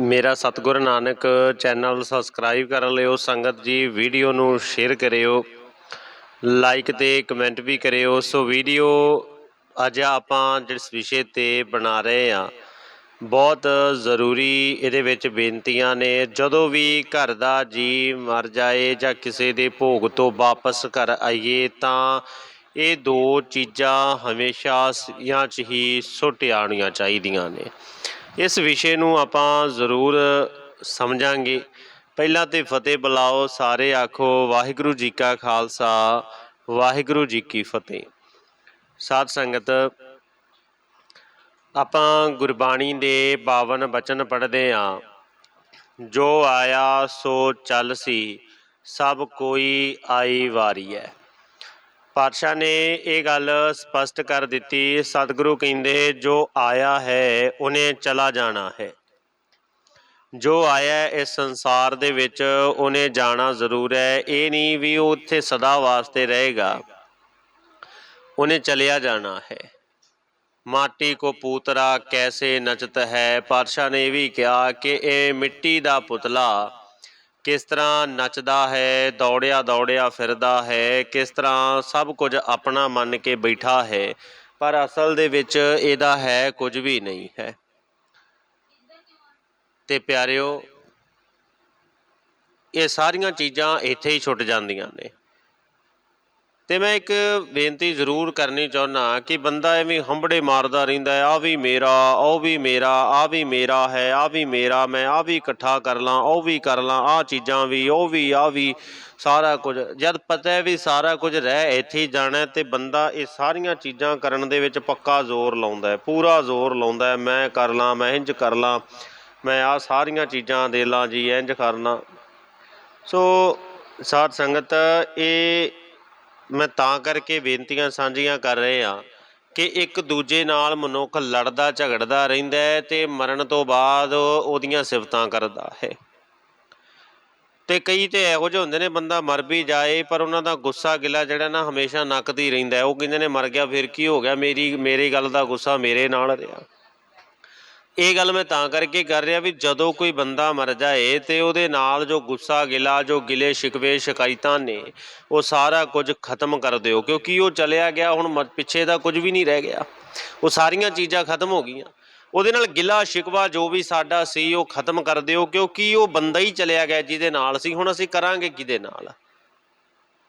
ਮੇਰਾ ਸਤਿਗੁਰ Nanak channel subscribe ਕਰ ਲਿਓ ਸੰਗਤ ਜੀ ਵੀਡੀਓ ਨੂੰ ਸ਼ੇਅਰ ਕਰਿਓ ਲਾਈਕ ਤੇ ਕਮੈਂਟ ਵੀ ਕਰਿਓ। ਸੋ ਵੀਡੀਓ ਅੱਜ ਆਪਾਂ ਜਿਸ ਵਿਸ਼ੇ ਤੇ ਬਣਾ ਰਹੇ ਆ ਬਹੁਤ ਜ਼ਰੂਰੀ ਇਹਦੇ ਵਿੱਚ ਬੇਨਤੀਆਂ ਨੇ। ਜਦੋਂ ਵੀ ਘਰ ਦਾ ਜੀ ਮਰ ਜਾਏ ਜਾਂ ਕਿਸੇ ਦੇ ਭੋਗ ਤੋਂ ਵਾਪਸ ਘਰ ਆਈਏ, ਤਾਂ ਇਹ ਦੋ ਚੀਜ਼ਾਂ ਹਮੇਸ਼ਾ ਸਿਆਂ 'ਚ ਹੀ ਸੁੱਟ ਆਉਣੀਆਂ ਚਾਹੀਦੀਆਂ ਨੇ। ਇਸ ਵਿਸ਼ੇ ਨੂੰ ਆਪਾਂ ਜ਼ਰੂਰ ਸਮਝਾਂਗੇ। ਪਹਿਲਾਂ ਤੇ ਫਤਿਹ ਬੁਲਾਓ, ਸਾਰੇ ਆਖੋ, ਵਾਹਿਗੁਰੂ ਜੀ ਕਾ ਖਾਲਸਾ, ਵਾਹਿਗੁਰੂ ਜੀ ਕੀ ਫਤਿਹ। ਸਾਧ ਸੰਗਤ, ਆਪਾਂ ਗੁਰਬਾਣੀ ਦੇ 52 ਬਚਨ ਪੜ੍ਹਦੇ ਆਂ ਜੋ ਆਇਆ ਸੋ ਚੱਲ ਸੀ, ਸਭ ਕੋਈ ਆਈ ਵਾਰੀ ਹੈ। ਪਾਤਸ਼ਾਹ ਨੇ ਇਹ ਗੱਲ ਸਪਸ਼ਟ ਕਰ ਦਿੱਤੀ, ਸਤਿਗੁਰੂ ਕਹਿੰਦੇ, ਜੋ ਆਇਆ ਹੈ, ਉਹਨੇ ਚਲਾ ਜਾਣਾ ਹੈ। ਜੋ ਆਇਆ ਇਸ ਸੰਸਾਰ ਦੇ ਵਿੱਚ ਉਹਨੇ ਜਾਣਾ ਜ਼ਰੂਰ ਹੈ। ਇਹ ਨਹੀਂ ਵੀ ਉਹ ਉੱਥੇ ਸਦਾ ਵਾਸਤੇ ਰਹੇਗਾ। ਉਹਨੇ ਚਲਿਆ ਜਾਣਾ ਹੈ। ਮਾਟੀ ਕੋ ਪੂਤਰਾ ਕੈਸੇ ਨਚਤ ਹੈ? ਪਾਤਸ਼ਾਹ ਨੇ ਇਹ ਵੀ ਕਿਹਾ ਕਿ ਇਹ ਮਿੱਟੀ ਦਾ ਪੁਤਲਾ ਕਿਸ ਤਰ੍ਹਾਂ ਨੱਚਦਾ ਹੈ, ਦੌੜਿਆ ਦੌੜਿਆ ਫਿਰਦਾ ਹੈ, ਕਿਸ ਤਰ੍ਹਾਂ ਸਭ ਕੁਝ ਆਪਣਾ ਮੰਨ ਕੇ ਬੈਠਾ ਹੈ, ਪਰ ਅਸਲ ਦੇ ਵਿੱਚ ਇਹਦਾ ਹੈ ਕੁਝ ਵੀ ਨਹੀਂ ਹੈ। ਤੇ ਪਿਆਰਿਓ, ਇਹ ਸਾਰੀਆਂ ਚੀਜ਼ਾਂ ਇੱਥੇ ਹੀ ਛੁੱਟ ਜਾਂਦੀਆਂ ਨੇ। ਤੇ ਮੈਂ ਇੱਕ ਬੇਨਤੀ ਜ਼ਰੂਰ ਕਰਨੀ ਚਾਹੁੰਦਾ ਕਿ ਬੰਦਾ ਐਵੇਂ ਹੰਬੜੇ ਮਾਰਦਾ ਰਹਿੰਦਾ ਹੈ ਆ ਵੀ ਮੇਰਾ, ਉਹ ਵੀ ਮੇਰਾ ਆ ਵੀ ਮੇਰਾ ਹੈ ਆ ਵੀ ਮੇਰਾ, ਮੈਂ ਆ ਵੀ ਇਕੱਠਾ ਕਰ ਲਾਂ, ਉਹ ਵੀ ਕਰ ਲਾਂ ਆ ਚੀਜ਼ਾਂ ਵੀ, ਉਹ ਵੀ ਆ ਵੀ, ਸਾਰਾ ਕੁਝ। ਜਦ ਪਤਾ ਹੈ ਵੀ ਸਾਰਾ ਕੁਝ ਰਹਿ ਇੱਥੇ ਹੀ ਜਾਣਾ ਹੈ ਤੇ ਬੰਦਾ ਇਹ ਸਾਰੀਆਂ ਚੀਜ਼ਾਂ ਕਰਨ ਦੇ ਵਿੱਚ ਪੱਕਾ ਜ਼ੋਰ ਲਾਉਂਦਾ ਹੈ, ਪੂਰਾ ਜ਼ੋਰ ਲਾਉਂਦਾ ਹੈ, ਮੈਂ ਕਰ ਲਾਂ, ਮੈਂ ਇੰਜ ਕਰ ਲਾਂ, ਮੈਂ ਆ ਸਾਰੀਆਂ ਚੀਜ਼ਾਂ ਦੇ ਲਾਂ ਜੀ ਇੰਜ ਕਰਨਾ। ਸੋ ਸਾਧ ਸੰਗਤ, ਇਹ ਮੈਂ ਤਾਂ ਕਰਕੇ ਬੇਨਤੀਆਂ ਸਾਂਝੀਆਂ ਕਰ ਰਹੇ ਆ ਕਿ ਇੱਕ ਦੂਜੇ ਨਾਲ ਮਨੁੱਖ ਲੜਦਾ, ਝਗੜਦਾ ਰਹਿੰਦਾ ਹੈ ਤੇ ਮਰਨ ਤੋਂ ਬਾਅਦ ਉਹਦੀਆਂ ਸਿਫਤਾਂ ਕਰਦਾ ਹੈ। ਤੇ ਕਈ ਤੇ ਇਹੋ ਜਿਹੇ ਹੁੰਦੇ ਨੇ, ਬੰਦਾ ਮਰ ਵੀ ਜਾਏ, ਪਰ ਉਹਨਾਂ ਦਾ ਗੁੱਸਾ ਗਿਲਾ ਜਿਹੜਾ ਨਾ ਹਮੇਸ਼ਾ ਨੱਕਦੀ ਰਹਿੰਦਾ ਹੈ। ਉਹ ਕਹਿੰਦੇ ਨੇ, ਮਰ ਗਿਆ, ਫਿਰ ਕੀ ਹੋ ਗਿਆ? ਮੇਰੀ ਮੇਰੀ ਗੱਲ ਦਾ ਗੁੱਸਾ ਮੇਰੇ ਨਾਲ ਰਿਹਾ। ਇਹ ਗੱਲ ਮੈਂ ਤਾਂ ਕਰਕੇ ਕਰ ਰਿਹਾ ਵੀ ਜਦੋਂ ਕੋਈ ਬੰਦਾ ਮਰ ਜਾਏ ਤੇ ਉਹਦੇ ਨਾਲ ਜੋ ਗੁੱਸਾ ਗਿਲਾ, ਜੋ ਗਿਲੇ ਸ਼ਿਕਵੇ, ਸ਼ਿਕਾਇਤਾਂ ਨੇ, ਉਹ ਸਾਰਾ ਕੁਝ ਖਤਮ ਕਰ ਦਿਓ। ਕਿਉਂਕਿ ਉਹ ਚਲਿਆ ਗਿਆ, ਹੁਣ ਮ- ਪਿੱਛੇ ਦਾ ਕੁਝ ਵੀ ਨਹੀਂ ਰਹਿ ਗਿਆ। ਉਹ ਸਾਰੀਆਂ ਚੀਜ਼ਾਂ ਖਤਮ ਹੋ ਗਈਆਂ। ਉਹਦੇ ਨਾਲ ਗਿਲਾ ਸ਼ਿਕਵਾ ਜੋ ਵੀ ਸਾਡਾ ਸੀ, ਉਹ ਖਤਮ ਕਰ ਦਿਓ। ਕਿਉਂਕਿ ਉਹ ਬੰਦਾ ਹੀ ਚਲਿਆ ਗਿਆ ਜਿਹਦੇ ਨਾਲ ਸੀ। ਹੁਣ ਅਸੀਂ ਕਰਾਂਗੇ ਕਿਹਦੇ ਨਾਲ?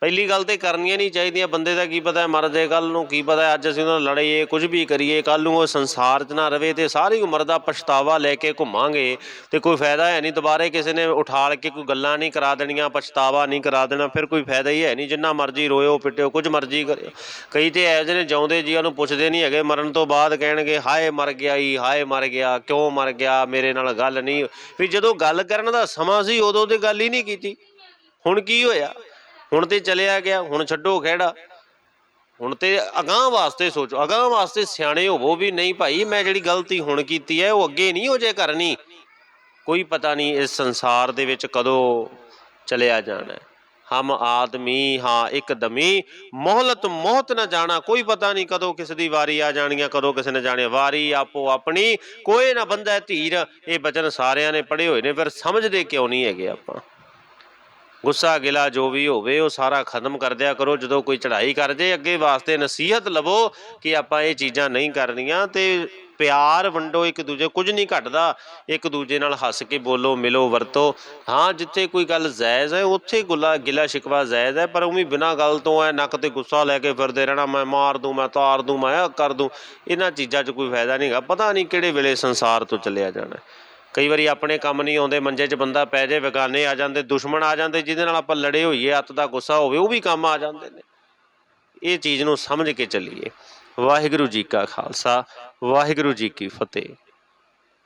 ਪਹਿਲੀ ਗੱਲ ਤੇ ਕਰਨੀਆਂ ਨਹੀਂ ਚਾਹੀਦੀਆਂ। ਬੰਦੇ ਦਾ ਕੀ ਪਤਾ ਹੈ ਮਰ ਜਾਏ ਕੱਲ ਨੂੰ ਕੀ ਪਤਾ, ਅੱਜ ਅਸੀਂ ਉਹਨਾਂ ਨਾਲ ਲੜਾਈਏ ਕੁਝ ਵੀ ਕਰੀਏ ਕੱਲ ਨੂੰ ਉਹ ਸੰਸਾਰ 'ਚ ਨਾ ਰਵੇ ਤੇ ਸਾਰੀ ਉਮਰ ਦਾ ਪਛਤਾਵਾ ਲੈ ਕੇ ਘੁੰਮਾਂਗੇ ਤੇ ਕੋਈ ਫਾਇਦਾ ਹੈ ਨਹੀਂ। ਦੁਬਾਰੇ ਕਿਸੇ ਨੇ ਉਠਾਲ ਕੇ ਕੋਈ ਗੱਲਾਂ ਨਹੀਂ ਕਰਾ ਦੇਣੀਆਂ, ਪਛਤਾਵਾ ਨਹੀਂ ਕਰਾ ਦੇਣਾ, ਫਿਰ ਕੋਈ ਫਾਇਦਾ ਹੀ ਹੈ ਨਹੀਂ। ਜਿੰਨਾ ਮਰਜ਼ੀ ਰੋਇਓ, ਪਿੱਟਿਓ, ਕੁਝ ਮਰਜ਼ੀ ਕਰਿਓ। ਕਈ ਤੇ ਐਸੇ ਨੇ ਜਿਉਂਦੇ ਜੀਆਂ ਨੂੰ ਪੁੱਛਦੇ ਨਹੀਂ ਹੈਗੇ, ਮਰਨ ਤੋਂ ਬਾਅਦ ਕਹਿਣਗੇ, ਹਾਏ ਮਰ ਗਿਆ ਈ, ਹਾਏ ਮਰ ਗਿਆ, ਕਿਉਂ ਮਰ ਗਿਆ, ਮੇਰੇ ਨਾਲ ਗੱਲ ਨਹੀਂ ਵੀ ਜਦੋਂ ਗੱਲ ਕਰਨ ਦਾ ਸਮਾਂ ਸੀ, ਉਦੋਂ ਤੇ ਗੱਲ ਹੀ ਨਹੀਂ ਕੀਤੀ। ਹੁਣ ਕੀ ਹੋਇਆ? ਹੁਣ ਤੇ ਚਲਿਆ ਗਿਆ, ਹੁਣ ਛੱਡੋ ਖਹਿੜਾ। ਹੁਣ ਤੇ ਅਗਾਹ ਵਾਸਤੇ ਸੋਚੋ, ਅਗਾਹ ਵਾਸਤੇ ਸਿਆਣੇ ਹੋਵੋ ਵੀ ਨਹੀਂ ਭਾਈ, ਮੈਂ ਜਿਹੜੀ ਗਲਤੀ ਹੁਣ ਕੀਤੀ ਹੈ, ਉਹ ਅੱਗੇ ਨਹੀਂ ਹੋ ਜੇ ਕਰਨੀ। ਕੋਈ ਪਤਾ ਨਹੀਂ ਇਸ ਸੰਸਾਰ ਦੇ ਵਿੱਚ ਕਦੋਂ ਚਲਿਆ ਜਾਣਾ ਹੈ। ਹਮ ਆਦਮੀ, ਹਾਂ ਇੱਕ ਦਮੀ, ਮੋਹਲਤ ਮੋਹਤ ਨਾ ਜਾਣਾ। ਕੋਈ ਪਤਾ ਨਹੀਂ ਕਦੋਂ ਕਿਸ ਦੀ ਵਾਰੀ ਆ ਜਾਣੀ ਆ, ਕਦੋਂ ਕਿਸੇ ਨੇ ਜਾਣੀ ਵਾਰੀ ਆਪੋ ਆਪਣੀ, ਕੋਈ ਨਾ ਬੰਦਾ ਧੀਰ। ਇਹ ਬਚਨ ਸਾਰਿਆਂ ਨੇ ਪੜ੍ਹੇ ਹੋਏ ਨੇ, ਫਿਰ ਸਮਝਦੇ ਕਿਉਂ ਨਹੀਂ ਹੈਗੇ ਆਪਾਂ? ਗੁੱਸਾ ਗਿਲਾ ਜੋ ਵੀ ਹੋਵੇ, ਉਹ ਸਾਰਾ ਖਤਮ ਕਰ ਦਿਆ ਕਰੋ। ਜਦੋਂ ਕੋਈ ਚੜ੍ਹਾਈ ਕਰ ਜੇ, ਅੱਗੇ ਵਾਸਤੇ ਨਸੀਹਤ ਲਵੋ ਕਿ ਆਪਾਂ ਇਹ ਚੀਜ਼ਾਂ ਨਹੀਂ ਕਰਨੀਆਂ ਤੇ ਪਿਆਰ ਵੰਡੋ, ਇੱਕ ਦੂਜੇ ਕੁਝ ਨਹੀਂ ਘਟਦਾ। ਇੱਕ ਦੂਜੇ ਨਾਲ ਹੱਸ ਕੇ ਬੋਲੋ, ਮਿਲੋ, ਵਰਤੋ। ਹਾਂ, ਜਿੱਥੇ ਕੋਈ ਗੱਲ ਜਾਇਜ਼ ਹੈ, ਉੱਥੇ ਗੁੱਲਾ ਗਿਲਾ ਸ਼ਿਕਵਾ ਜਾਇਜ਼ ਹੈ, ਪਰ ਉਵੇਂ ਬਿਨਾਂ ਗੱਲ ਤੋਂ ਐ ਨੱਕ ਤੇ ਗੁੱਸਾ ਲੈ ਕੇ ਫਿਰਦੇ ਰਹਿਣਾ, ਮੈਂ ਮਾਰ ਦੂੰ, ਮੈਂ ਤਾਰ ਦੂੰ, ਮੈਂ ਕਰ ਦੂੰ। ਇਹਨਾਂ ਚੀਜ਼ਾਂ 'ਚ ਕੋਈ ਫਾਇਦਾ ਨਹੀਂਗਾ ਪਤਾ ਨਹੀਂ ਕਿਹੜੇ ਵੇਲੇ ਸੰਸਾਰ ਤੋਂ ਚੱਲਿਆ ਜਾਣਾ। ਕਈ ਵਾਰੀ ਆਪਣੇ ਕੰਮ ਨਹੀਂ ਆਉਂਦੇ, ਮੰਜੇ 'ਚ ਬੰਦਾ ਪੈ ਜੇ ਬੇਗਾਨੇ ਆ ਜਾਂਦੇ, ਦੁਸ਼ਮਣ ਆ ਜਾਂਦੇ, ਜਿਹਦੇ ਨਾਲ ਆਪਾਂ ਲੜੇ ਹੋਈਏ ਅੱਤ ਦਾ ਗੁੱਸਾ ਹੋਵੇ, ਉਹ ਵੀ ਕੰਮ ਆ ਜਾਂਦੇ ਨੇ। ਇਹ ਚੀਜ਼ ਨੂੰ ਸਮਝ ਕੇ ਚੱਲੀਏ। ਵਾਹਿਗੁਰੂ ਜੀ ਕਾ ਖਾਲਸਾ, ਵਾਹਿਗੁਰੂ ਜੀ ਕੀ ਫਤਿਹ।